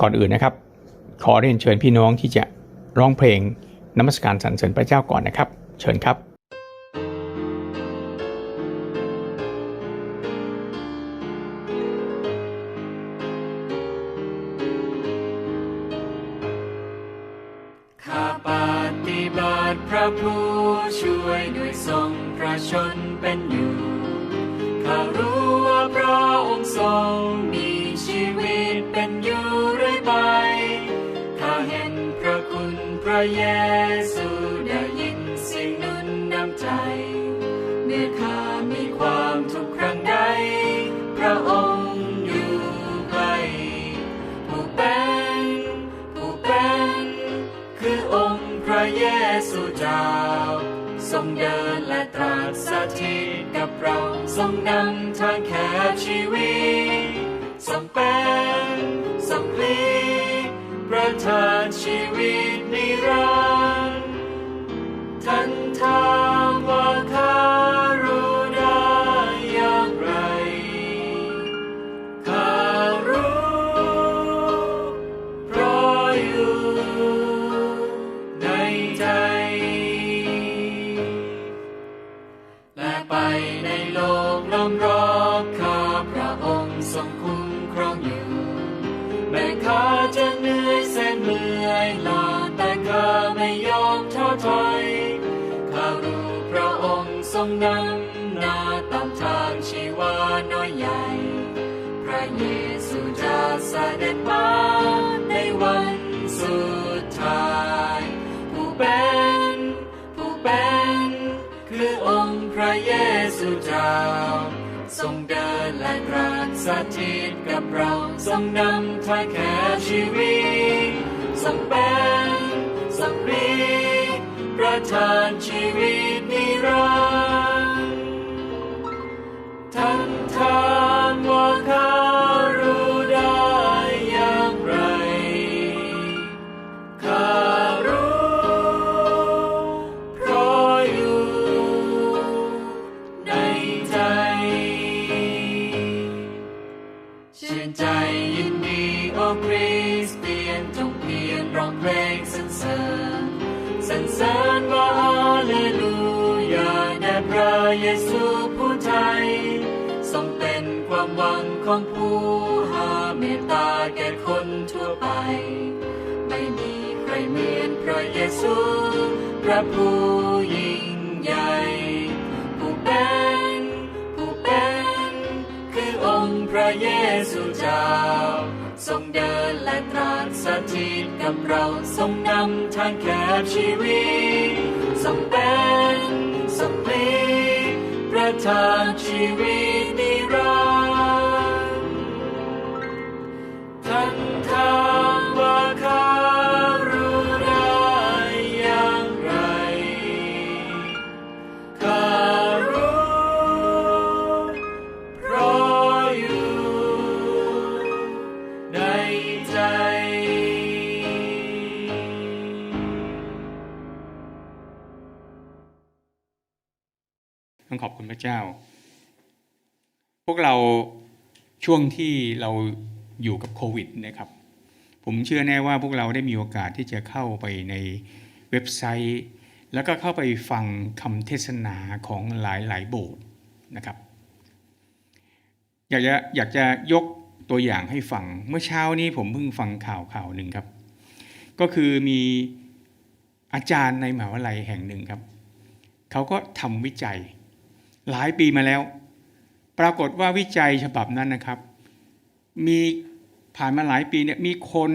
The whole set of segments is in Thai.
ก่อนอื่นนะครับ ขอเรียนเชิญพี่น้องที่จะร้องเพลงนมัสการสรรเสริญพระเจ้าก่อนนะครับ เชิญครับ ทรงนำทางแคบชีวิตสัมเป็นสัมพลีประทานชีวิตนิรันดร์ท่าน รงนำหน้าตามทางชีวาน้อยใหญ่ พระเยซูจะเสด็จมาในวันสุดท้าย ผู้เป็นผู้เป็นคือองค์พระเยซูเจ้าทรงเดินและตรัสสถิตกับเราทรงนำทางแคบชีวิตทรงเป็นทรงพลีประทานชีวิตนิรันานถ คนทั่วไป ไม่มีใครเหมือนพระเยซู พระผู้ยิ่งใหญ่ ผู้เป็นผู้เป็นคือองค์พระเยซูเจ้า ทรงเดินและตรัสสถิตกับเราทรงนำทางแคบชีวิตทรงเป็นทรงพลีประทานชีวิต ต้องขอบคุณพระเจ้า พวกเราช่วงที่เราอยู่กับโควิดนะครับ ผมเชื่อแน่ว่าพวกเราได้มีโอกาสที่จะเข้าไปในเว็บไซต์ แล้วก็เข้าไปฟังคำเทศนาของหลายๆ โบสถ์นะครับ อยากจะอยากจะยกตัวอย่างให้ฟัง เมื่อเช้านี้ผมเพิ่งฟังข่าวข่าวหนึ่งครับ ก็คือมีอาจารย์ในมหาวิทยาลัยแห่งหนึ่งครับ เขาก็ทำวิจัยหลายปีมาแล้ว ปรากฏว่าวิจัยฉบับนั้นนะครับ มี ผ่านมาหลายปีเนี่ยมีคน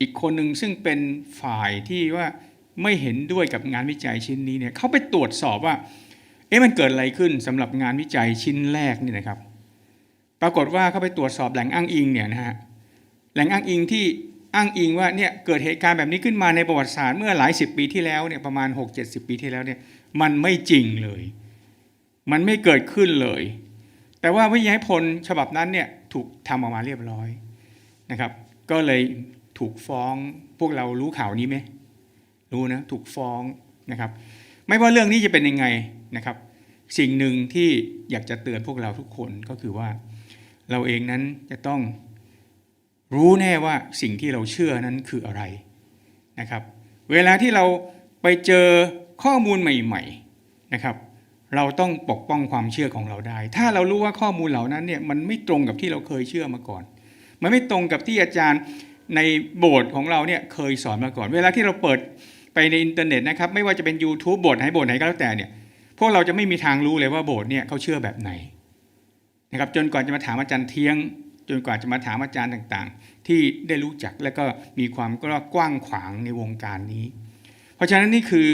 อีกคนหนึ่งซึ่งเป็นฝ่ายที่ว่าไม่เห็นด้วยกับงานวิจัยชิ้นนี้เนี่ยเขาไปตรวจสอบว่าเอ๊ะมันเกิดอะไรขึ้นสำหรับงานวิจัยชิ้นแรกนี่นะครับ ปรากฏว่าเขาไปตรวจสอบแหล่งอ้างอิงเนี่ยนะฮะแหล่งอ้างอิงที่อ้างอิงว่าเนี่ยเกิดเหตุการณ์แบบนี้ขึ้นมาในประวัติศาสตร์เมื่อหลายสิบปีที่แล้วเนี่ยประมาณ 6-70 ปีที่แล้วเนี่ยมันไม่จริงเลย มันไม่เกิดขึ้นเลย แต่ว่าวิทยาพลฉบับนั้นเนี่ยถูกทำออกมาเรียบร้อย นะครับ ก็เลยถูกฟ้องพวกเรารู้ข่าวนี้ไหมรู้นะถูกฟ้องนะครับ ไม่ว่าเรื่องนี้จะเป็นยังไงนะครับ สิ่งหนึ่งที่อยากจะเตือนพวกเราทุกคนก็คือว่า เราเองนั้นจะต้องรู้แน่ว่าสิ่งที่เราเชื่อนั้นคืออะไรนะครับ เวลาที่เราไปเจอข้อมูลใหม่ ๆนะครับ เราต้องปกป้องความเชื่อของเราได้ ถ้าเรารู้ว่าข้อมูลเหล่านั้นเนี่ยมันไม่ตรงกับที่เราเคยเชื่อมาก่อน มันไม่ตรงกับที่อาจารย์ในโบสถ์ของเราเนี่ยเคยสอนมาก่อน เวลาที่เราเปิดไปในอินเทอร์เน็ตนะครับไม่ว่าจะเป็น YouTube โบสถ์ไหนโบสถ์ไหนก็แล้วแต่เนี่ยพวกเราจะไม่มีทางรู้เลยว่าโบสถ์เนี่ยเขาเชื่อแบบไหนนะครับจนกว่าจะมาถามอาจารย์เทียง จนกว่าจะมาถามอาจารย์ต่างๆ ที่ได้รู้จักและก็มีความกว้างขวางในวงการนี้ เพราะฉะนั้นนี่คือ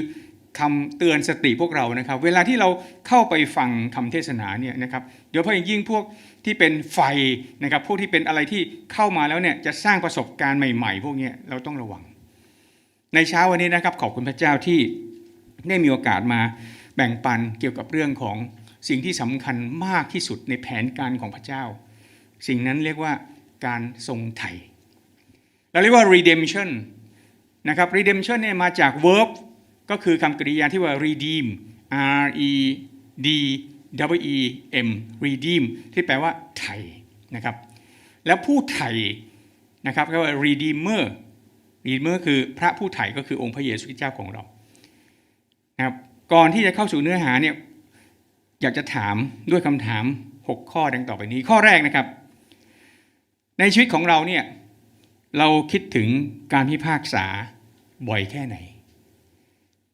คำเตือนสติพวกเรานะครับ เวลาที่เราเข้าไปฟังคำเทศนาเนี่ยนะครับเดี๋ยวพออย่างยิ่งพวกที่เป็นไฟนะครับพวกที่เป็นอะไรที่เข้ามาแล้วเนี่ยจะสร้างประสบการณ์ใหม่ ๆ พวกนี้เราต้องระวัง ในเช้าวันนี้นะครับขอบคุณพระเจ้าที่ได้มีโอกาสมาแบ่งปันเกี่ยวกับเรื่องของสิ่งที่สำคัญมากที่สุดในแผนการของพระเจ้า สิ่งนั้นเรียกว่าการทรงไถ่เราเรียกว่า redemption นะครับ redemption เนี่ยมาจาก verb ก็คือคำกริยาที่ว่า redeem r e d w e m redeem ที่แปลว่าไถ่นะครับ แล้วผู้ไถ่นะครับก็ว่า redeemer redeemer คือพระผู้ไถ่ก็คือองค์พระเยซูคริสต์เจ้าของเรานะครับก่อนที่จะเข้าสู่เนื้อหาเนี่ยอยากจะถามด้วยคำถาม 6 ข้อดังต่อไปนี้ ข้อแรกนะครับ ในชีวิตของเราเนี่ยเราคิดถึงการพิพากษาบ่อยแค่ไหน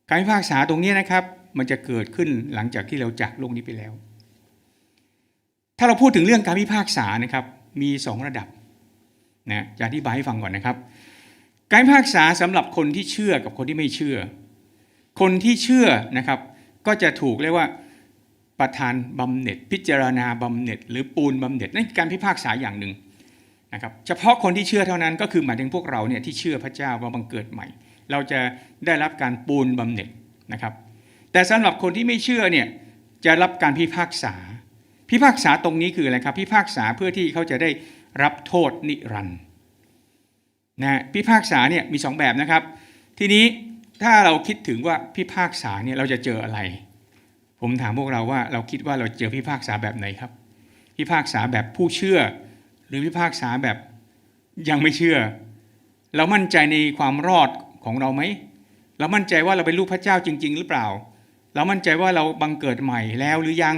การพิพากษาตรงนี้นะครับ มันจะเกิดขึ้นหลังจากที่เราจากโลกนี้ไปแล้ว ถ้าเราพูดถึงเรื่องการพิพากษานะครับ มีสองระดับนะจะอธิบายให้ฟังก่อนนะครับ การพิพากษาสำหรับคนที่เชื่อกับคนที่ไม่เชื่อ คนที่เชื่อนะครับ ก็จะถูกเรียกว่าประธานบำเหน็จ พิจารณาบำเหน็จ หรือปูนบำเหน็จนั่นคือการพิพากษาอย่างหนึ่งนะครับ เฉพาะคนที่เชื่อเท่านั้นก็คือหมายถึงพวกเราเนี่ยที่เชื่อพระเจ้าว่าบังเกิดใหม่ เราจะได้รับการปูนบำเหน็จนะครับ แต่สำหรับคนที่ไม่เชื่อเนี่ยจะรับการพิพากษา พิพากษาตรงนี้คืออะไรครับ พิพากษาเพื่อที่เขาจะได้รับโทษนิรันดร์นะพิพากษาเนี่ยมีสองแบบนะครับ ทีนี้ถ้าเราคิดถึงว่าพิพากษาเนี่ยเราจะเจออะไร ผมถามพวกเราว่าเราคิดว่าเราเจอพิพากษาแบบไหนครับ พิพากษาแบบผู้เชื่อ หรือพิพากษาแบบยังไม่เชื่อ เรามั่นใจในความรอด ของเราไหมเรามั่นใจว่าเราเป็นลูกพระเจ้าจริง ๆ หรือเปล่า เรามั่นใจว่าเราบังเกิดใหม่แล้วหรือยัง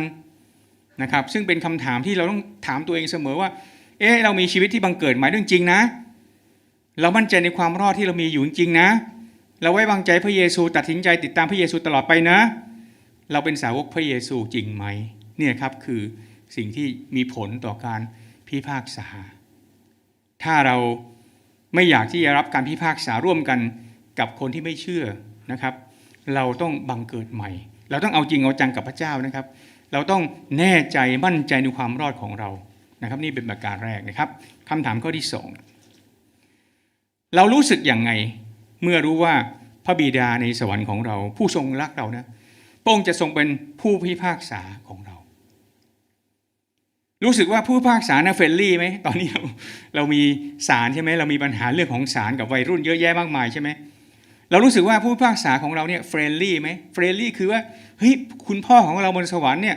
นะครับ ซึ่งเป็นคำถามที่เราต้องถามตัวเองเสมอว่า เอ๊ะเรามีชีวิตที่บังเกิดใหม่จริงๆนะ เรามั่นใจในความรอดที่เรามีอยู่จริงๆนะ เราไว้วางใจพระเยซูตัดสินใจติดตามพระเยซูตลอดไปนะ เราเป็นสาวกพระเยซูจริงไหมเนี่ยครับคือสิ่งที่มีผลต่อการพิพากษา ถ้าเราไม่อยากที่จะรับการพิพากษาร่วมกัน กับคนที่ไม่เชื่อนะครับ เราต้องบังเกิดใหม่ เราต้องเอาจริงเอาจังกับพระเจ้านะครับ เราต้องแน่ใจมั่นใจในความรอดของเรานะครับ นี่เป็นประการแรกนะครับคำถามข้อที่สองเรารู้สึกอย่างไง เมื่อรู้ว่าพระบิดาในสวรรค์ของเรา ผู้ทรงรักเรานะพระองค์จะทรงเป็นผู้พิพากษาของเรา รู้สึกว่าผู้พิพากษานะเฟรนลี่ไหมตอนนี้เราเรามีศาลใช่ไหมเรามีปัญหาเรื่องของศาลกับวัยรุ่นเยอะแยะมากมายใช่ไหม เรารู้สึกว่าผู้พิพากษาของเราเนี่ยเฟรนลี่ไหมเฟรนลี่คือว่าเฮ้ยคุณพ่อของเราบนสวรรค์เนี่ย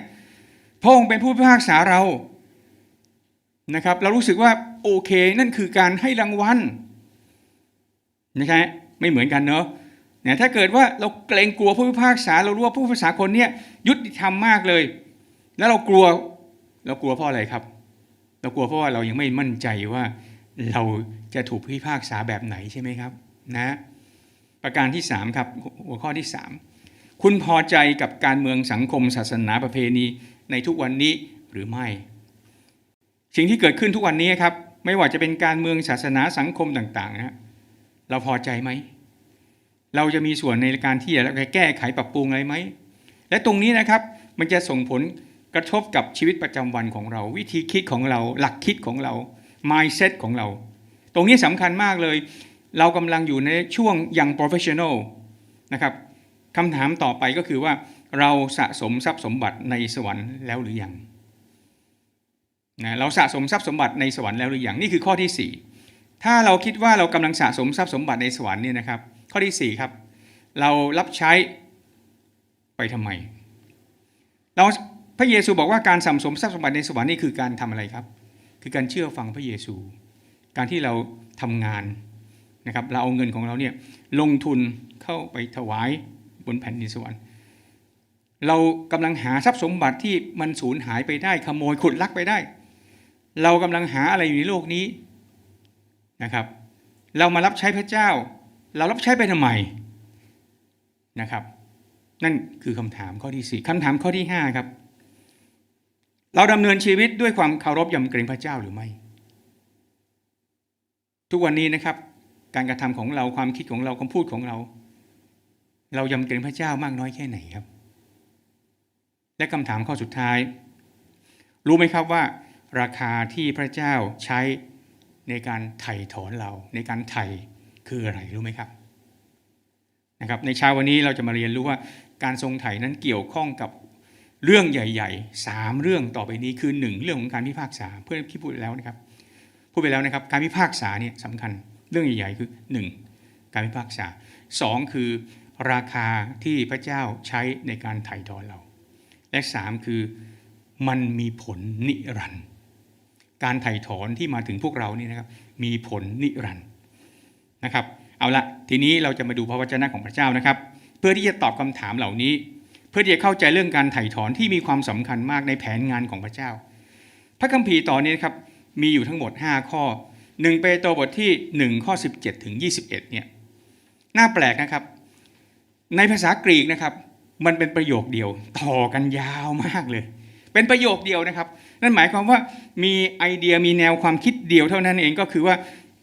พระองค์เป็นผู้พิพากษาเรานะครับ เรารู้สึกว่าโอเคนั่นคือการให้รางวัลไม่ใช่ไม่เหมือนกันเนอะเนี่ยถ้าเกิดว่าเราเกรงกลัวผู้พิพากษา เรารู้ว่าผู้พิพากษาคนเนี้ยยุติธรรมมากเลย แล้วเรากลัวเรากลัวเพราะอะไรครับ เรากลัวเพราะว่าเรายังไม่มั่นใจว่าเราจะถูกพิพากษาแบบไหนใช่ไหมครับ นะ ประการที่ 3 ครับ หัวข้อที่ 3 คุณพอใจกับการเมืองสังคมศาสนาประเพณีในทุกวันนี้หรือไม่ สิ่งที่เกิดขึ้นทุกวันนี้ครับไม่ว่าจะเป็นการเมืองศาสนาสังคมต่างๆนะเราพอใจไหม เราจะมีส่วนในการที่จะแก้ไขปรับปรุงอะไรไหม และตรงนี้นะครับมันจะส่งผลกระทบกับชีวิตประจำวันของเรา วิธีคิดของเราหลักคิดของเรา mindset ของเรา ตรงนี้สำคัญมากเลย เรากำลังอยู่ในช่วงยัง professional นะครับคำถามต่อไปก็คือว่าเราสะสมทรัพย์สมบัติในสวรรค์แล้วหรือยังนะเราสะสมทรัพย์สมบัติในสวรรค์แล้วหรือยังนี่คือข้อที่ 4 ถ้าเราคิดว่าเรากำลังสะสมทรัพย์สมบัติในสวรรค์เนี่ยนะครับ ข้อที่4ครับ เรารับใช้ไปทำไม เราพระเยซูบอกว่าการสะสมทรัพย์สมบัติในสวรรค์นี่คือการทำอะไรครับ คือการเชื่อฟังพระเยซู การที่เราทำงาน นะครับเราเอาเงินของเราเนี่ยลงทุนเข้าไปถวายบนแผ่นดินสวรรค์เรากำลังหาทรัพย์สมบัติที่มันสูญหายไปได้ขโมยขุดลักไปได้ เรากำลังหาอะไรอยู่ในโลกนี้นะครับ เรามารับใช้พระเจ้า เรารับใช้ไปทำไมนะครับ นั่นคือคำถามข้อที่สี่คำถามข้อที่ห้าครับเราดำเนินชีวิตด้วยความเคารพยำเกรงพระเจ้าหรือไม่ ทุกวันนี้นะครับ การกระทำของเราความคิดของเราคำพูดของเรา เรายำเกรงพระเจ้ามากน้อยแค่ไหนครับ และคำถามข้อสุดท้าย รู้ไหมครับว่า ราคาที่พระเจ้าใช้ในการไถ่ถอนเรา ในการไถ่คืออะไรรู้ไหมครับนะครับ ในเช้าวันนี้เราจะมาเรียนรู้ว่าการทรงไถ่นั้นเกี่ยวข้องกับเรื่องใหญ่ๆสามเรื่องต่อไปนี้คือหนึ่งเรื่องของการพิพากษา เพื่อนที่พูดแล้วนะครับ พูดไปแล้วนะครับ การพิพากษาเนี่ยสำคัญ เรื่องใหญ่ๆคือหนึ่งการพิพากษาสองคือราคาที่พระเจ้าใช้ในการไถ่ถอนเรา และสามคือมันมีผลนิรันดร์การไถ่ถอนที่มาถึงพวกเรานี่นะครับ มีผลนิรันดร์นะครับ เอาละทีนี้เราจะมาดูพระวจนะของพระเจ้านะครับ เพื่อที่จะตอบคำถามเหล่านี้ เพื่อที่จะเข้าใจเรื่องการไถ่ถอนที่มีความสำคัญมากในแผนงานของพระเจ้า พระคัมภีร์ตอนนี้นะครับมีอยู่ทั้งหมด 5 ข้อ 1เปโตรบทที่ 1 ข้อ 17 ถึง 21 เนี่ย น่าแปลกนะครับ ในภาษากรีกนะครับ มันเป็นประโยคเดียว ต่อกันยาวมากเลย เป็นประโยคเดียวนะครับ นั่นหมายความว่ามีไอเดียมีแนวความคิดเดียวเท่านั้นเองก็คือว่า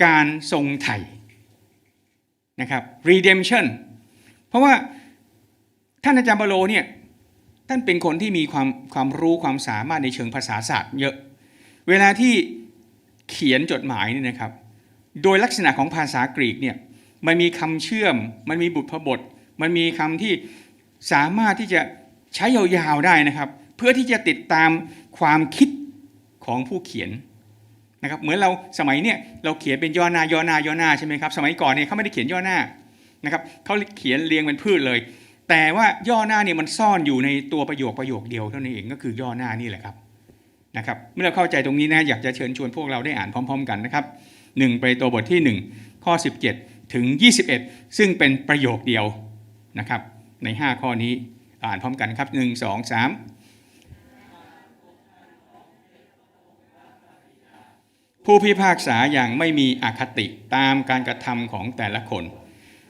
การทรงไถ่นะครับ redemption เพราะว่าท่านอาจารย์บาโลเนี่ยท่านเป็นคนที่มีความความรู้ความสามารถในเชิงภาษาศาสตร์เยอะ เวลาที่ เขียนจดหมายเนี่ยนะครับ โดยลักษณะของภาษากรีกเนี่ยมันมีคำเชื่อม มันมีบุพบท มันมีคำที่สามารถที่จะใช้ยาวๆได้นะครับ เพื่อที่จะติดตามความคิดของผู้เขียนนะครับเหมือนเราสมัยเนี่ยเราเขียนเป็นย่อหน้าย่อหน้าย่อหน้าใช่ไหมครับสมัยก่อนเนี่ยเขาไม่ได้เขียนย่อหน้านะครับเขาเขียนเรียงเป็นพืชเลย แต่ว่าย่อหน้าเนี่ยมันซ่อนอยู่ในตัวประโยคประโยคเดียวเท่านั้นเองก็คือย่อหน้านี่แหละครับ นะครับเมื่อเราเข้าใจตรงนี้นะอยากจะเชิญชวนพวกเราได้อ่านพร้อม ๆ กันนะครับ1ไปตัวบทที่ 1 ข้อ 17 ถึง 21 ซึ่งเป็นประโยคเดียวนะครับใน 5 ข้อนี้อ่านพร้อมกันครับ 1 2 3 ผู้พิพากษาอย่างไม่มีอคติตามการกระทำของแต่ละคน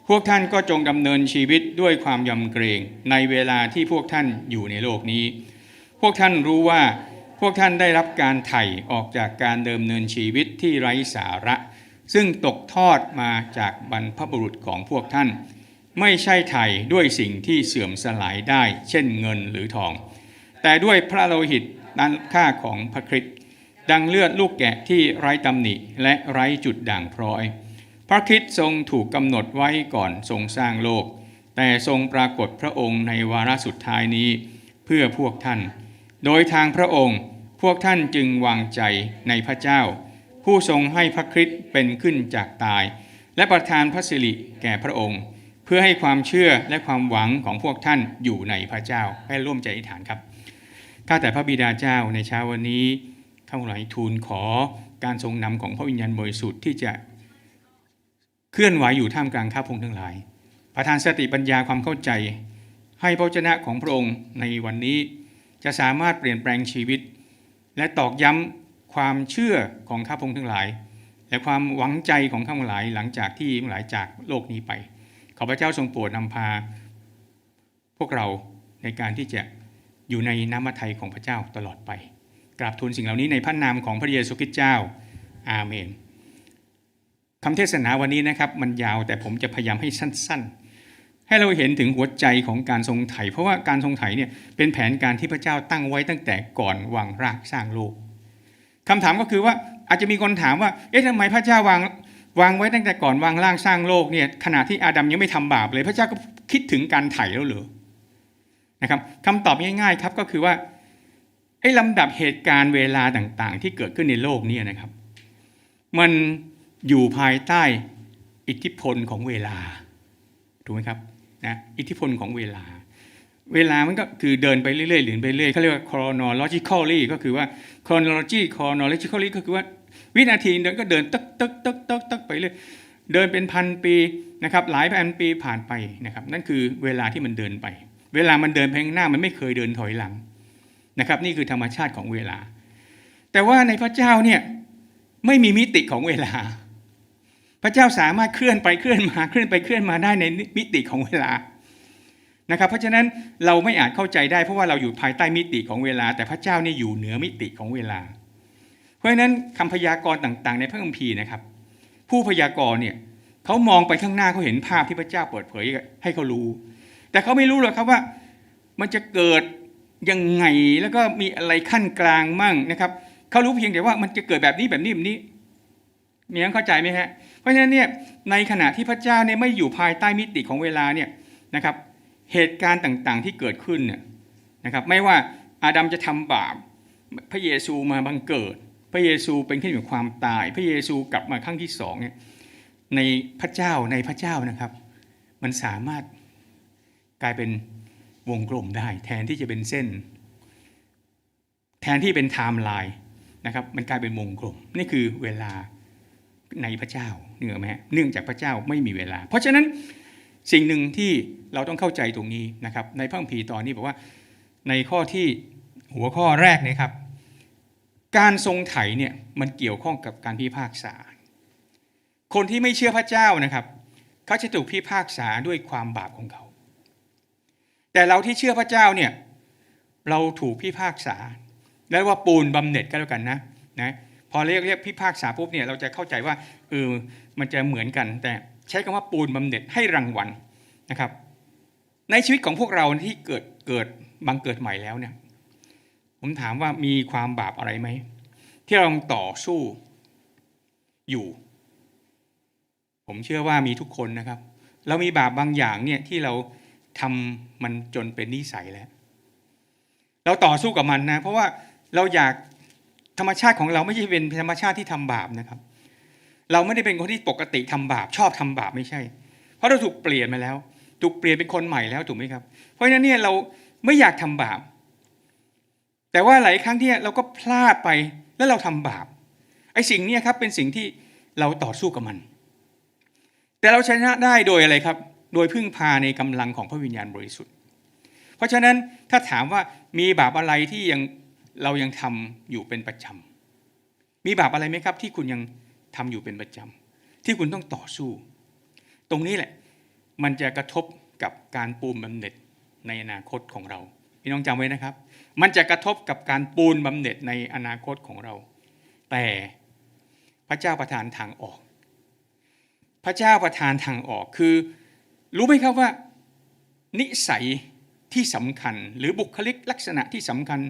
พวกท่านก็จงดำเนินชีวิตด้วยความยำเกรงในเวลาที่พวกท่านอยู่ในโลกนี้ พวกท่านรู้ว่า พวกท่านได้รับการไถ่ออกจากการเดิมเนินชีวิตที่ไร้สาระ ซึ่งตกทอดมาจากบรรพบุรุษของพวกท่าน ไม่ใช่ไถ่ด้วยสิ่งที่เสื่อมสลายได้ เช่นเงินหรือทอง แต่ด้วยพระโลหิตนั้นค่าของพระคริสต์ดังเลือดลูกแกะที่ไร้ตำหนิและไร้จุดด่างพร้อย พระคริสต์ทรงถูกกำหนดไว้ก่อนทรงสร้างโลก แต่ทรงปรากฏพระองค์ในวาระสุดท้ายนี้ เพื่อพวกท่าน โดยทางพระองค์พวกท่านจึงวางใจในพระเจ้า ผู้ทรงให้พระคริสต์เป็นขึ้นจากตาย และประทานพระสิริแก่พระองค์ เพื่อให้ความเชื่อและความหวังของพวกท่านอยู่ในพระเจ้าให้ร่วมใจอธิษฐานครับข้าแต่พระบิดาเจ้าในเช้าวันนี้ข้าพเจ้าทูลขอการทรงนำของพระวิญญาณบริสุทธิ์ที่จะเคลื่อนไหวอยู่ท่ามกลางข้าพงทั้งหลาย ประทานสติปัญญาความเข้าใจ ให้พระวจนะของพระองค์ในวันนี้ จะสามารถเปลี่ยนแปลงชีวิต และตอกย้ำความเชื่อของข้าพงทั้งหลาย และความหวังใจของข้าพงหลายหลังจากที่ทั้งหลายจากโลกนี้ไป ขอพระเจ้าทรงโปรดนำพา พวกเราในการที่จะอยู่ในน้ำพระทัยของพระเจ้าตลอดไปกราบทูลสิ่งเหล่านี้ในพระนามของพระเยซูคริสต์เจ้า อาเมนคำเทศนาวันนี้นะครับมันยาวแต่ผมจะพยายามให้สั้น ๆ ให้เราเห็นถึงหัวใจของการทรงไถ่เพราะว่าการทรงไถ่เนี่ยเป็นแผนการที่พระเจ้าตั้งไว้ตั้งแต่ก่อนวางรากสร้างโลกคำถามก็คือว่าอาจจะมีคนถามว่า เอ๊ะทำไมพระเจ้าวางวางไว้ตั้งแต่ก่อนวางร่างสร้างโลกเนี่ยขณะที่อาดัมยังไม่ทำบาปเลย พระเจ้าก็คิดถึงการไถ่แล้วเหรอนะครับคำตอบง่ายๆครับก็คือว่าไอ้ลำดับเหตุการณ์เวลาต่างๆ ที่เกิดขึ้นในโลกนี้นะครับ มันอยู่ภายใต้อิทธิพลของเวลาถูกไหมครับ นะอิทธิพลของเวลา เวลามันก็คือเดินไปเรื่อยๆหรือไปเรื่อยเขาเรียกว่า chronologically ก็คือว่า chronology chronologically ก็คือว่าวินาทีเดินก็เดินตึกตึกตึกตึกตึกไปเรื่อยเดินเป็นพันปีนะครับหลายพันปีผ่านไปนะครับนั่นคือเวลาที่มันเดินไป เวลามันเดินไปข้างหน้ามันไม่เคยเดินถอยหลังนะครับ นี่คือธรรมชาติของเวลา แต่ว่าในพระเจ้าเนี่ยไม่มีมิติของเวลา พระเจ้าสามารถเคลื่อนไปเคลื่อนมาเคลื่อนไปเคลื่อนมาได้ในมิติของเวลานะครับ เพราะฉะนั้นเราไม่อาจเข้าใจได้เพราะว่าเราอยู่ภายใต้มิติของเวลา แต่พระเจ้านี่อยู่เหนือมิติของเวลา เพราะฉะนั้นคำพยากรณ์ต่าง ๆ ในพระคัมภีร์นะครับ ผู้พยากรณ์เนี่ยเขามองไปข้างหน้าเขาเห็นภาพที่พระเจ้าเปิดเผยให้เขารู้ แต่เขาไม่รู้หรอกครับว่ามันจะเกิดยังไงแล้วก็มีอะไรขั้นกลางมั่งนะครับเขารู้เพียงแต่ว่ามันจะเกิดแบบนี้แบบนี้แบบนี้มีน้เข้าใจไหมฮะ ราะฉะนั้นเนี่ยในขณะที่พระเจ้าเนี่ยไม่อยู่ภายใต้มิติของเวลาเนี่ยนะครับเหตุการณ์ต่างๆที่เกิดขึ้นเนี่ยนะครับไม่ว่าอาดัมจะทำบาป พระเยซูมาบังเกิด พระเยซูเป็นขึ้นจากความตาย พระเยซูกลับมาครั้งที่สองเนี่ยในพระเจ้าในพระเจ้านะครับ มันสามารถกลายเป็นวงกลมได้ แทนที่จะเป็นเส้น แทนที่เป็นไทม์ไลน์นะครับมันกลายเป็นวงกลมนี่คือเวลา ในพระเจ้าเนื่องไหมฮะเนื่องจากพระเจ้าไม่มีเวลา เพราะฉะนั้นสิ่งหนึ่งที่เราต้องเข้าใจตรงนี้นะครับ ในพระคัมภีร์ตอนนี้บอกว่าในข้อที่หัวข้อแรกนะครับ การทรงไถ่เนี่ยมันเกี่ยวข้องกับการพิพากษา คนที่ไม่เชื่อพระเจ้านะครับเขาจะถูกพิพากษาด้วยความบาปของเขา แต่เราที่เชื่อพระเจ้าเนี่ยเราถูกพิพากษาแล้วว่าปูนบำเหน็จก็แล้วกันนะนะ พอเรียกเรียกพิพากษาปุ๊บเนี่ยเราจะเข้าใจว่าเออมันจะเหมือนกัน แต่ใช้คำว่าปูนบำเหน็จให้รางวัลนะครับ ในชีวิตของพวกเราที่เกิดเกิดบังเกิดใหม่แล้วเนี่ยผมถามว่ามีความบาปอะไรไหม ที่เราต่อสู้อยู่ ผมเชื่อว่ามีทุกคนนะครับ เรามีบาปบางอย่างเนี่ยที่เราทำมันจนเป็นนิสัยแล้ว เราต่อสู้กับมันนะ เพราะว่าเราอยาก ธรรมชาติของเราไม่ใช่เป็นธรรมชาติที่ทำบาปนะครับ เราไม่ได้เป็นคนที่ปกติทำบาปชอบทำบาปไม่ใช่ เพราะเราถูกเปลี่ยนมาแล้ว ถูกเปลี่ยนเป็นคนใหม่แล้วถูกไหมครับ เพราะฉะนั้นเนี่ยเราไม่อยากทำบาป แต่ว่าหลายครั้งที่เราก็พลาดไปแล้วเราทำบาปไอ้สิ่งนี้ครับเป็นสิ่งที่เราต่อสู้กับมัน แต่เราชนะได้โดยอะไรครับ โดยพึ่งพาในกำลังของพระวิญญาณบริสุทธิ์ เพราะฉะนั้นถ้าถามว่ามีบาปอะไรที่ยัง เรายังทำอยู่เป็นประจำมีบาปอะไรไหมครับ ที่คุณยังทำอยู่เป็นประจำที่คุณต้องต่อสู้ ตรงนี้แหละ มันจะกระทบกับการปูนบำเหน็จในอนาคตของเราพี่น้องจำไว้นะครับ มันจะกระทบกับการปูนบำเหน็จในอนาคตของเรา แต่พระเจ้าประทานทางออก พระเจ้าประทานทางออกคือ รู้ไหมครับว่า นิสัยที่สำคัญ หรือบุคลิกลักษณะที่สำคัญ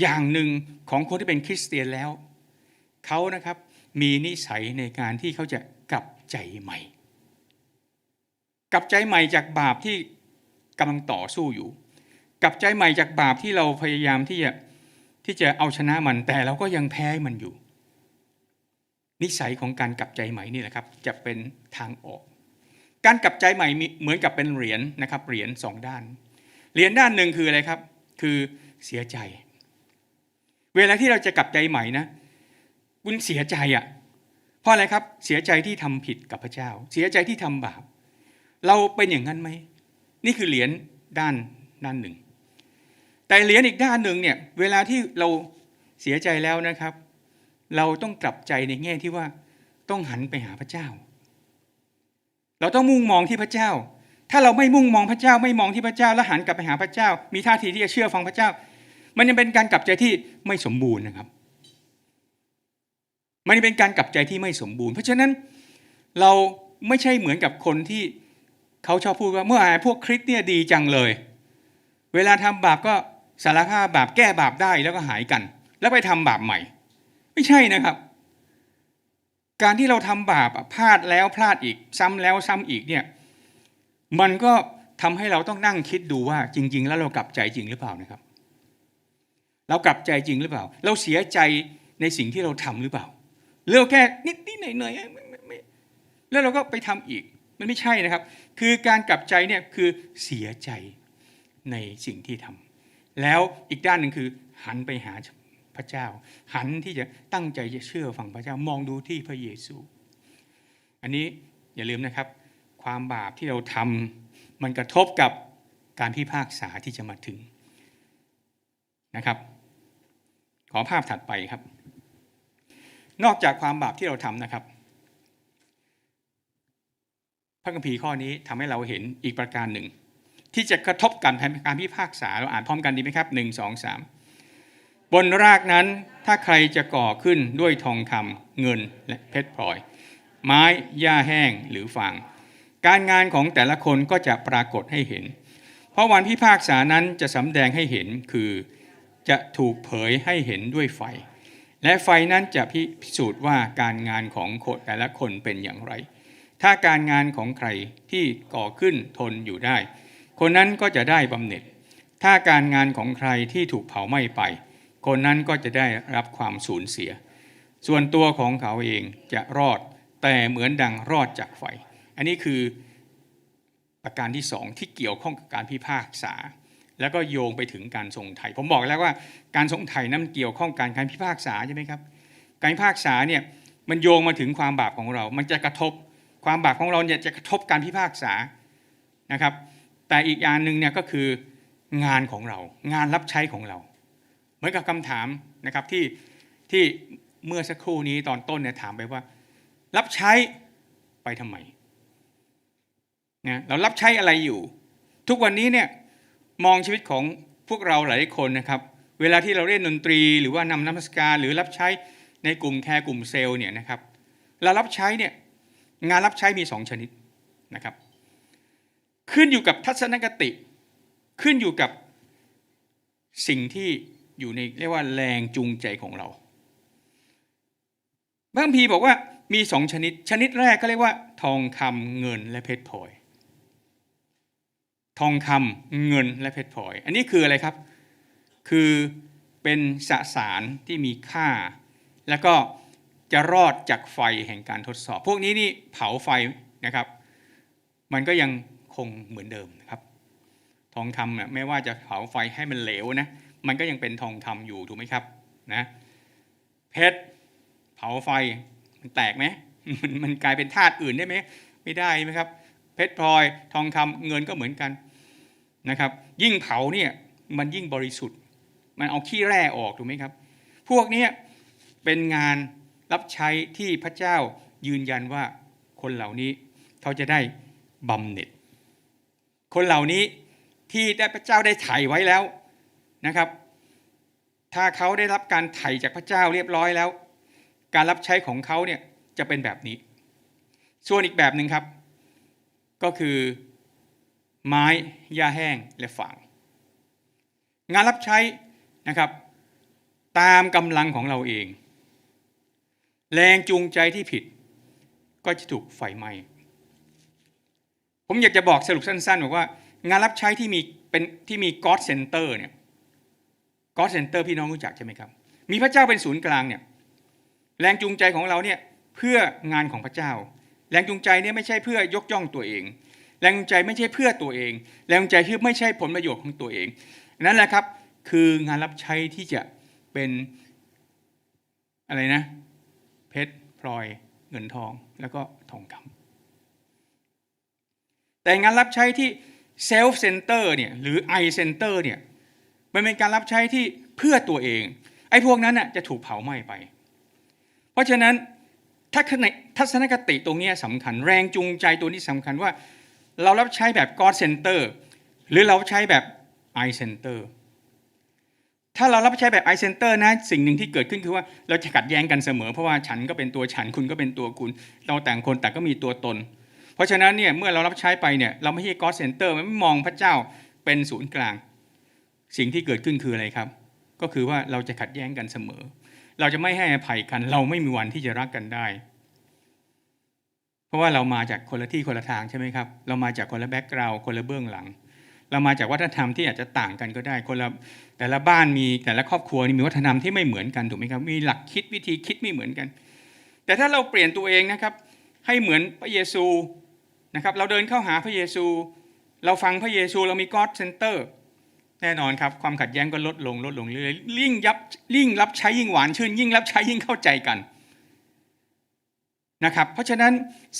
อย่างหนึ่งของคนที่เป็นคริสเตียนแล้วเขานะครับมีนิสัยในการที่เขาจะกลับใจใหม่ กลับใจใหม่จากบาปที่กำลังต่อสู้อยู่ กลับใจใหม่จากบาปที่เราพยายามที่จะที่จะเอาชนะมันแต่เราก็ยังแพ้มันอยู่ นิสัยของการกลับใจใหม่นี่แหละครับจะเป็นทางออก การกลับใจใหม่เหมือนกับเป็นเหรียญนะครับเหรียญสองด้าน เหรียญด้านหนึ่งคืออะไรครับ คือเสียใจ เวลาที่เราจะกลับใจใหม่นะคุณเสียใจอะ่ะเพราะอะไรครับเสียใจที่ทำผิดกับพระเจ้า เสียใจที่ทำบาป เราเป็นอย่างนั้นไหมนี่คือเหรียญด้านด้านหนึ่ง แต่เหรียญอีกด้านหนึ่งเนี่ยเวลาที่เราเสียใจแล้วนะครับ เราต้องกลับใจในแง่ที่ว่าต้องหันไปหาพระเจ้า เราต้องมุ่งมองที่พระเจ้า ถ้าเราไม่มุ่งมองพระเจ้า ไม่มองที่พระเจ้า แล้วหันกลับไปหาพระเจ้า มีท่าทีที่จะเชื่อฟังพระเจ้า มันยังเป็นการกลับใจที่ไม่สมบูรณ์นะครับ มันเป็นการกลับใจที่ไม่สมบูรณ์ เพราะฉะนั้นเราไม่ใช่เหมือนกับคนที่เขาชอบพูดว่าเมื่อไหร่พวกคริสเนี่ยดีจังเลย เวลาทำบาปก็สารภาพบาปแก้บาปได้แล้วก็หายกัน แล้วไปทำบาปใหม่ ไม่ใช่นะครับ การที่เราทำบาปพลาดแล้วพลาดอีก ซ้ำแล้วซ้ำอีกเนี่ยมันก็ทำให้เราต้องนั่งคิดดูว่าจริง ๆ แล้วเรากลับใจจริงหรือเปล่านะครับ เรากลับใจจริงหรือเปล่า เราเสียใจในสิ่งที่เราทำหรือเปล่าเรื่องแค่นิดนิดหน่อยหน่อยแล้วเราก็ไปทำอีกมันไม่ใช่นะครับ คือการกลับใจเนี่ยคือเสียใจในสิ่งที่ทำแล้วอีกด้านหนึ่งคือ หันไปหาพระเจ้า หันที่จะตั้งใจจะเชื่อฟังพระเจ้ามองดูที่พระเยซู อันนี้อย่าลืมนะครับ ความบาปที่เราทำมันกระทบกับการพิพากษาที่จะมาถึงนะครับ ขอภาพถัดไปครับ นอกจากความบาปที่เราทำนะครับ พระคัมภีร์ข้อนี้ทำให้เราเห็นอีกประการหนึ่ง ที่จะกระทบกันแผนการพิพากษาเราอ่านพร้อมกันดีไหมครับหนึ่งสองสามบนรากนั้นถ้าใครจะก่อขึ้นด้วยทองคำเงินและเพชรพลอย ไม้หญ้าแห้งหรือฟางการงานของแต่ละคนก็จะปรากฏให้เห็น เพราะวันพิพากษานั้นจะสำแดงให้เห็นคือ จะถูกเผยให้เห็นด้วยไฟ และไฟนั้นจะพิสูจน์ว่าการงานของคนแต่ละคนเป็นอย่างไร ถ้าการงานของใครที่ก่อขึ้นทนอยู่ได้ คนนั้นก็จะได้บำเหน็จ ถ้าการงานของใครที่ถูกเผาไหม้ไป คนนั้นก็จะได้รับความสูญเสีย ส่วนตัวของเขาเองจะรอดแต่เหมือนดังรอดจากไฟ อันนี้คือประการที่สองที่เกี่ยวข้องกับการพิพากษา แล้วก็โยงไปถึงการทรงไถ่ผมบอกแล้วว่าการทรงไถ่นั้นมันเกี่ยวข้องกับการพิพากษาใช่ไหมครับ การพิพากษาเนี่ยมันโยงมาถึงความบาปของเรา มันจะกระทบความบาปของเราเนี่ยจะกระทบการพิพากษานะครับ แต่อีกอย่างหนึ่งเนี่ยก็คืองานของเรา งานรับใช้ของเรา เหมือนกับคำถามนะครับที่ที่เมื่อสักครู่นี้ตอนต้นเนี่ยถามไปว่า รับใช้ไปทำไมนะเรารับใช้อะไรอยู่ ทุกวันนี้เนี่ย มองชีวิตของพวกเราหลายคนนะครับ เวลาที่เราเล่นดนตรี หรือว่านำน้ำมัสการหรือรับใช้ในกลุ่มแคร์กลุ่มเซลล์เนี่ยนะครับเรารับใช้เนี่ยงานรับใช้มีสองชนิดนะครับ ขึ้นอยู่กับทัศนคติ ขึ้นอยู่กับสิ่งที่อยู่ในเรียกว่าแรงจูงใจของเราพระคัมภีบอกว่ามีสองชนิด ชนิดแรกก็เรียกว่า ทองคำเงินและเพชรพลอย ทองคำเงินและเพชรพลอย อันนี้คืออะไรครับ คือเป็นสสารที่มีค่า แล้วก็จะรอดจากไฟแห่งการทดสอบ พวกนี้นี่เผาไฟนะครับ มันก็ยังคงเหมือนเดิมนะครับ ทองคำเนี่ยไม่ว่าจะเผาไฟให้มันเหลวนะมันก็ยังเป็นทองคำอยู่ถูกไหมครับนะเพชรเผาไฟมันแตกไหมมันมันกลายเป็นธาตุอื่นได้ไหมไม่ได้ไหมครับ เพชรพลอยทองคำเงินก็เหมือนกัน นะครับ ยิ่งเผาเนี่ยมันยิ่งบริสุทธิ์ มันเอาขี้แร่ออกถูกไหมครับ พวกนี้เป็นงานรับใช้ที่พระเจ้ายืนยันว่าคนเหล่านี้เขาจะได้บำเหน็จ คนเหล่านี้ที่ได้พระเจ้าได้ไถ่ไว้แล้วนะครับ ถ้าเขาได้รับการไถ่จากพระเจ้าเรียบร้อยแล้ว การรับใช้ของเขาเนี่ยจะเป็นแบบนี้ ส่วนอีกแบบหนึ่งครับ ก็คือ ไม้หญ้าแห้งและฝาง งานรับใช้นะครับตามกำลังของเราเอง แรงจูงใจที่ผิด ก็จะถูกไฟไหม้ผมอยากจะบอกสรุปสั้นๆบอกว่างานรับใช้ที่มีเป็นที่มี God Center เนี่ย God Center พี่น้องรู้จักใช่ไหมครับ มีพระเจ้าเป็นศูนย์กลางเนี่ยแรงจูงใจของเราเนี่ยเพื่องานของพระเจ้า แรงจูงใจเนี่ยไม่ใช่เพื่อยกย่องตัวเอง แรงจูงใจไม่ใช่เพื่อตัวเอง แรงจูงใจที่ไม่ใช่ผลประโยชน์ของตัวเอง นั่นแหละครับคืองานรับใช้ที่จะเป็นอะไรนะ เพชรพลอยเงินทองแล้วก็ทองคำแต่งานรับใช้ที่เซลฟ์เซนเตอร์เนี่ยหรือไอเซนเตอร์เนี่ยมันเป็นการรับใช้ที่เพื่อตัวเอง ไอ้พวกนั้นน่ะจะถูกเผาไหม้ไป เพราะฉะนั้นทัศนคติตรงนี้สำคัญ แรงจูงใจตัวนี้สำคัญว่า เรารับใช้แบบ God Center หรือเราใช้แบบ I Center ถ้าเรารับใช้แบบ I Center นะสิ่งหนึ่งที่เกิดขึ้นคือว่าเราจะขัดแย้งกันเสมอ เพราะว่าฉันก็เป็นตัวฉันคุณก็เป็นตัวคุณ เราแต่างคนแต่ก็มีตัวตน เพราะฉะนั้นเนี่ยเมื่อเรารับใช้ไปเนี่ยเราไม่ใช่ God Center มันไม่มองพระเจ้าเป็นศูนย์กลาง สิ่งที่เกิดขึ้นคืออะไรครับ ก็คือว่าเราจะขัดแย้งกันเสมอ เราจะไม่ให้อภัยกัน เราไม่มีวันที่จะรักกันได้ เพราะว่าเรามาจากคนละที่คนละทางใช่ไหมครับ เรามาจากคนละแบ็กกราวคนละเบื้องหลัง เรามาจากวัฒนธรรมที่อาจจะต่างกันก็ได้ คนละแต่ละบ้านมีแต่ละครอบครัวนี่มีวัฒนธรรมที่ไม่เหมือนกันถูกไหมครับ มีหลักคิดวิธีคิดไม่เหมือนกัน แต่ถ้าเราเปลี่ยนตัวเองนะครับ ให้เหมือนพระเยซูนะครับ เราเดินเข้าหาพระเยซู เราฟังพระเยซูเรามี God Center แน่นอนครับความขัดแย้งก็ลดลงลดลงเรื่อยๆยิ่งยับยิ่งรับใช้ยิ่งหวานชื่นยิ่งรับใช้ยิ่งเข้าใจกัน นะครับ เพราะฉะนั้น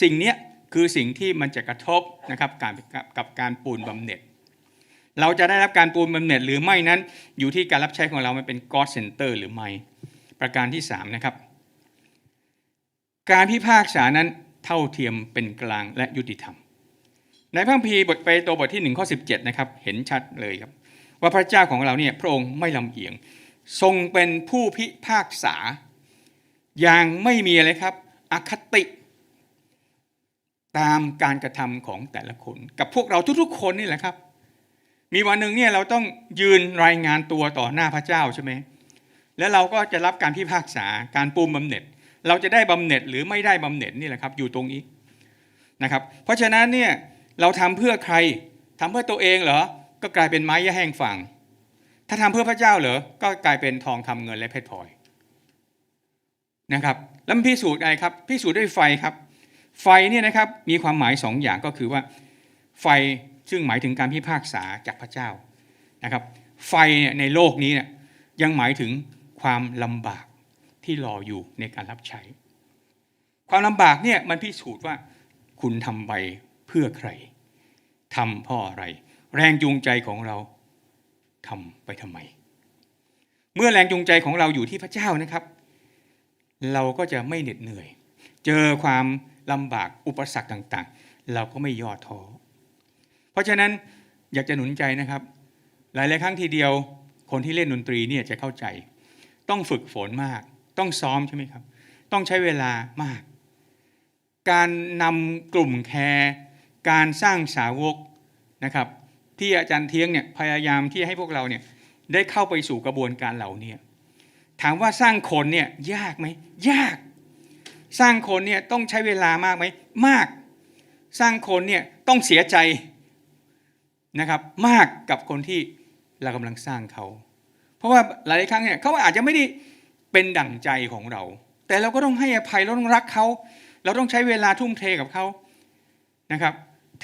สิ่งนี้คือสิ่งที่มันจะกระทบนะครับการกับการปูนบำเหน็จ เราจะได้รับการปูนบำเหน็จหรือไม่นั้นอยู่ที่การรับใช้ของเรามันเป็น God Center หรือไม่ ประการที่3นะครับการพิพากษานั้นเท่าเทียมเป็นกลางและยุติธรรม ในพระคัมภีร์บทไปตัวบทที่ 1 ข้อ 17 นะครับ เห็นชัดเลยครับ ว่าพระเจ้าของเราเนี่ยพระองค์ไม่ลำเอียง ทรงเป็นผู้พิพากษา อย่างไม่มีอะไรครับ อคติตามการกระทำของแต่ละคน กับพวกเราทุกๆ คนนี่แหละครับ มีวันหนึ่งเนี่ยเราต้องยืนรายงานตัวต่อหน้าพระเจ้าใช่ไหมแล้วเราก็จะรับการพิพากษาการปูมบำเหน็จ เราจะได้บำเหน็จหรือไม่ได้บำเหน็จนี่แหละครับ อยู่ตรงนี้นะครับ เพราะฉะนั้นเนี่ยเราทำเพื่อใครทำเพื่อตัวเองเหรอก็กลายเป็นไม้ยะแห้งฟางถ้าทำเพื่อพระเจ้าเหรอก็กลายเป็นทองคำเงินและเพชรพลอยนะครับ แล้วมันพิสูจน์อะไรครับพิสูจน์ด้วยไฟครับ ไฟเนี่ยนะครับมีความหมายสองอย่างก็คือว่า ไฟซึ่งหมายถึงการพิพากษาจากพระเจ้านะครับ ไฟเนี่ยในโลกนี้เนี่ยยังหมายถึงความลำบากที่รออยู่ในการรับใช้ ความลำบากเนี่ยมันพิสูจน์ว่าคุณทำไปเพื่อใครทำเพราะอะไร แรงจูงใจของเราทำไปทำไม เมื่อแรงจูงใจของเราอยู่ที่พระเจ้านะครับ เราก็จะไม่เหน็ดเหนื่อย เจอความลำบากอุปสรรคต่างๆ เราก็ไม่ย่อท้อเพราะฉะนั้นอยากจะหนุนใจนะครับ หลายๆครั้งทีเดียวคนที่เล่นดนตรีเนี่ยจะเข้าใจ ต้องฝึกฝนมาก ต้องซ้อมใช่ไหมครับ ต้องใช้เวลามาก การนำกลุ่มแคร์การสร้างสาวกนะครับ ที่อาจารย์เทียงเนี่ยพยายามที่ให้พวกเราเนี่ยได้เข้าไปสู่กระบวนการเหล่านี้ ถามว่าสร้างคนเนี่ยยากไหมยาก สร้างคนเนี่ยต้องใช้เวลามากไหมมาก สร้างคนเนี่ยต้องเสียใจนะครับมากกับคนที่เรากำลังสร้างเขา เพราะว่าหลายครั้งเนี่ยเขาอาจจะไม่ได้เป็นดั่งใจของเรา แต่เราก็ต้องให้อภัยเราต้องรักเขา เราต้องใช้เวลาทุ่มเทกับเขานะครับ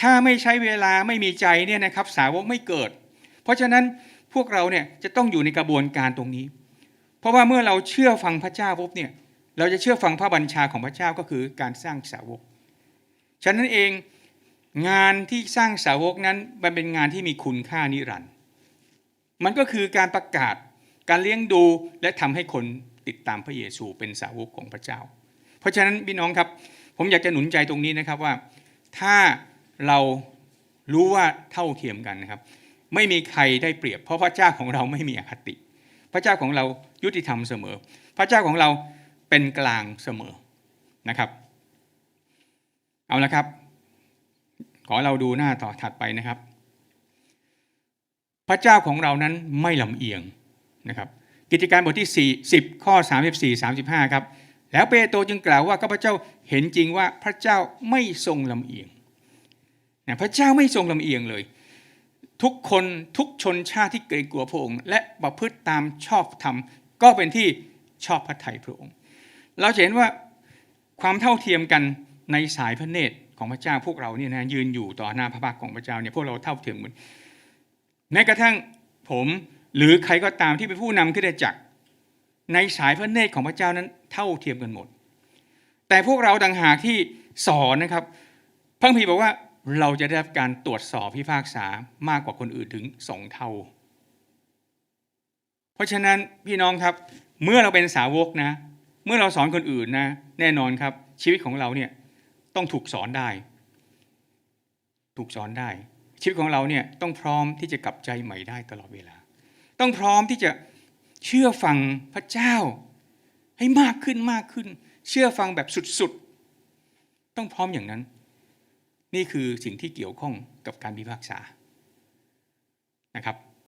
ถ้าไม่ใช้เวลาไม่มีใจเนี่ยนะครับสาวกไม่เกิด เพราะฉะนั้นพวกเราเนี่ยจะต้องอยู่ในกระบวนการตรงนี้ เพราะว่าเมื่อเราเชื่อฟังพระเจ้าปุ๊บเนี่ยเราจะเชื่อฟังพระบัญชาของพระเจ้าก็คือการสร้างสาวก ฉะนั้นเองงานที่สร้างสาวกนั้นมันเป็นงานที่มีคุณค่านิรันดร์มันก็คือการประกาศการเลี้ยงดูและทำให้คนติดตามพระเยซูเป็นสาวกของพระเจ้า เพราะฉะนั้นพี่น้องครับผมอยากจะหนุนใจตรงนี้นะครับว่า ถ้าเรารู้ว่าเท่าเทียมกันนะครับ ไม่มีใครได้เปรียบ เพราะพระเจ้าของเราไม่มีอคติ พระเจ้าของเรา ยุติธรรมเสมอ พระเจ้าของเราเป็นกลางเสมอนะครับ เอาละครับ ขอเราดูหน้าต่อถัดไปนะครับ พระเจ้าของเรานั้นไม่ลำเอียงนะครับ กิจการบทที่ 4 10 ข้อ 34 35 ครับ แล้วเปโตรจึงกล่าวว่าข้าพเจ้าเห็นจริงว่าพระเจ้าไม่ทรงลำเอียงนะพระเจ้าไม่ทรงลำเอียงเลย ทุกคนทุกชนชาติที่เกรงกลัวพระองค์ และประพฤติตามชอบธรรม ก็เป็นที่ชอบพระทัยพระองค์ เราจะเห็นว่าความเท่าเทียมกันในสายพระเนตรของพระเจ้าพวกเราเนี่ยนะยืนอยู่ต่อหน้าพระพักของพระเจ้าเนี่ยพวกเราเท่าเทียมกันแม้กระทั่งผมหรือใครก็ตามที่เป็นผู้นำขึ้นจักรในสายพระเนตรของพระเจ้านั้นเท่าเทียมกันหมด แต่พวกเราต่างหากที่สอนนะครับพระคัมภีบอกว่าเราจะได้รับการตรวจสอบพิพากษามากกว่าคนอื่นถึงสองเท่า เพราะฉะนั้นพี่น้องครับเมื่อเราเป็นสาวกนะ เมื่อเราสอนคนอื่นนะ แน่นอนครับ ชีวิตของเราเนี่ยต้องถูกสอนได้ ถูกสอนได้ ชีวิตของเราเนี่ยต้องพร้อมที่จะกลับใจใหม่ได้ตลอดเวลา ต้องพร้อมที่จะเชื่อฟังพระเจ้า ให้มากขึ้นมากขึ้น เชื่อฟังแบบสุดๆ ต้องพร้อมอย่างนั้น นี่คือสิ่งที่เกี่ยวข้องกับการพิพากษานะครับ